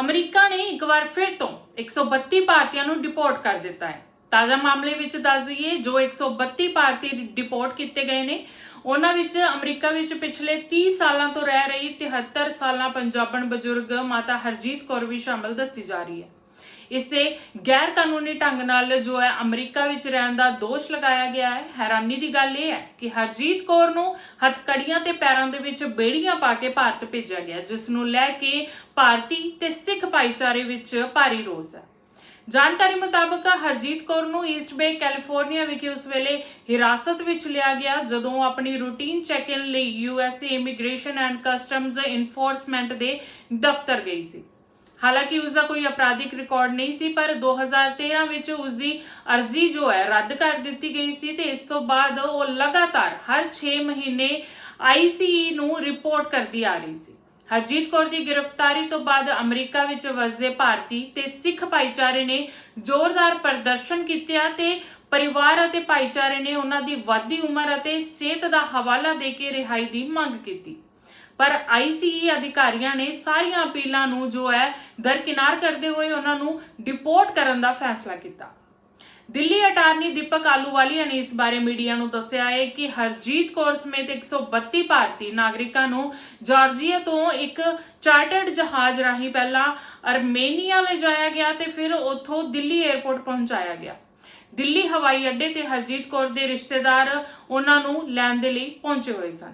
America ਨੇ ਇੱਕ ਵਾਰ ਫਿਰ ਤੋਂ 132 ਭਾਰਤੀਆਂ ਨੂੰ ਡਿਪੋਰਟ ਕਰ ਦਿੱਤਾ ਹੈ। ਤਾਜ਼ਾ ਮਾਮਲੇ ਵਿੱਚ ਦੱਸ ਦਈਏ, ਜੋ 132 ਭਾਰਤੀ ਡਿਪੋਰਟ ਕੀਤੇ ਗਏ ਨੇ, ਉਹਨਾਂ ਵਿੱਚ ਅਮਰੀਕਾ ਵਿੱਚ ਪਿਛਲੇ 30 ਸਾਲਾਂ ਤੋਂ ਰਹਿ ਰਹੀ 73 ਸਾਲਾਂ ਪੰਜਾਬਣ ਬਜ਼ੁਰਗ ਮਾਤਾ ਹਰਜੀਤ ਕੌਰ ਵੀ ਸ਼ਾਮਲ ਦੱਸੀ ਜਾ ਰਹੀ ਹੈ। ਇਸ ਤੇ ਗੈਰ ਕਾਨੂੰਨੀ ਢੰਗ ਨਾਲ ਜੋ ਹੈ ਅਮਰੀਕਾ ਵਿੱਚ ਰਹਿਣ ਦਾ ਦੋਸ਼ ਲਗਾਇਆ ਗਿਆ ਹੈ, ਹੈਰਾਨੀ ਦੀ ਗੱਲ ਇਹ ਹੈ ਕਿ ਹਰਜੀਤ ਕੌਰ ਨੂੰ ਹੱਥਕੜੀਆਂ ਤੇ ਪੈਰਾਂ ਦੇ ਵਿੱਚ ਬੇੜੀਆਂ ਪਾ ਕੇ ਭਾਰਤ ਭੇਜਿਆ ਗਿਆ, ਜਿਸ ਨੂੰ ਲੈ ਕੇ ਭਾਰਤੀ ਤੇ ਸਿੱਖ ਭਾਈਚਾਰੇ ਵਿੱਚ ਭਾਰੀ ਰੋਸ ਹੈ। ਜਾਣਕਾਰੀ ਮੁਤਾਬਕ ਹਰਜੀਤ ਕੌਰ ਨੂੰ ਈਸਟ ਬੇ ਕੈਲੀਫੋਰਨੀਆ ਵਿਖੇ ਉਸ ਵੇਲੇ ਹਿਰਾਸਤ ਵਿੱਚ ਲਿਆ ਗਿਆ, ਜਦੋਂ ਆਪਣੀ ਰੂਟੀਨ ਚੈੱਕ-ਇਨ ਲਈ USA immigration and customs enforcement ਦੇ ਦਫ਼ਤਰ ਗਈ ਸੀ। ਹਾਲਾਂਕਿ ਉਸ ਦਾ ਕੋਈ ਅਪਰਾਧਿਕ ਰਿਕਾਰਡ ਨਹੀਂ ਸੀ, ਪਰ 2013 ਵਿੱਚ ਉਸ ਦੀ ਅਰਜ਼ੀ ਜੋ ਹੈ, ਰੱਦ ਕਰ ਦਿੱਤੀ ਗਈ ਸੀ ਤੇ ਇਸ ਤੋਂ ਬਾਅਦ ਉਹ ਲਗਾਤਾਰ ਹਰ 6 ਮਹੀਨੇ ਆਈਸੀਈ ਨੂੰ ਰਿਪੋਰਟ ਕਰਦੀ ਆ ਰਹੀ ਸੀ। ਹਰਜੀਤ ਕੌਰ ਦੀ ਗ੍ਰਿਫਤਾਰੀ ਤੋਂ ਬਾਅਦ ਅਮਰੀਕਾ ਵਿੱਚ ਵਸਦੇ ਭਾਰਤੀ ਤੇ ਸਿੱਖ ਭਾਈਚਾਰੇ ਨੇ ਜ਼ੋਰਦਾਰ ਪ੍ਰਦਰਸ਼ਨ ਕੀਤਾ ਤੇ ਪਰਿਵਾਰ ਅਤੇ ਭਾਈਚਾਰੇ ਨੇ ਉਹਨਾਂ ਦੀ ਵੱਧਦੀ ਉਮਰ ਅਤੇ ਸਿਹਤ ਦਾ ਹਵਾਲਾ ਦੇ ਕੇ ਰਿਹਾਈ ਦੀ ਮੰਗ ਕੀਤੀ। ਪਰ ਆਈਸੀਈ ਅਧਿਕਾਰੀਆਂ ਨੇ ਸਾਰੀਆਂ ਅਪੀਲਾਂ ਨੂੰ ਜੋ ਹੈ ਦਰਕਿਨਾਰ ਕਰਦੇ ਹੋਏ ਉਹਨਾਂ ਨੂੰ ਡਿਪੋਰਟ ਕਰਨ ਦਾ ਫੈਸਲਾ ਕੀਤਾ। ਦਿੱਲੀ ਅਟਾਰਨੀ ਦੀਪਕ ਆਲੂਵਾਲੀਆ ਨੇ ਇਸ ਬਾਰੇ ਮੀਡੀਆ ਨੂੰ ਦੱਸਿਆ ਹੈ ਕਿ ਹਰਜੀਤ ਕੌਰ ਸਮੇਤ 132 ਭਾਰਤੀ ਨਾਗਰਿਕਾਂ ਨੂੰ ਜਾਰਜੀਆ ਤੋਂ ਇੱਕ ਚਾਰਟਰਡ ਜਹਾਜ਼ ਰਾਹੀਂ ਪਹਿਲਾਂ ਅਰਮੇਨੀਆ ਲਿਜਾਇਆ ਗਿਆ ਤੇ ਫਿਰ ਉੱਥੋਂ ਦਿੱਲੀ 에ਅਰਪੋਰਟ ਪਹੁੰਚਾਇਆ ਗਿਆ। ਦਿੱਲੀ ਹਵਾਈ ਅੱਡੇ ਤੇ ਹਰਜੀਤ ਕੌਰ ਦੇ ਰਿਸ਼ਤੇਦਾਰ ਉਹਨਾਂ ਨੂੰ ਲੈਣ ਦੇ ਲਈ ਪਹੁੰਚੇ ਹੋਏ ਸਨ।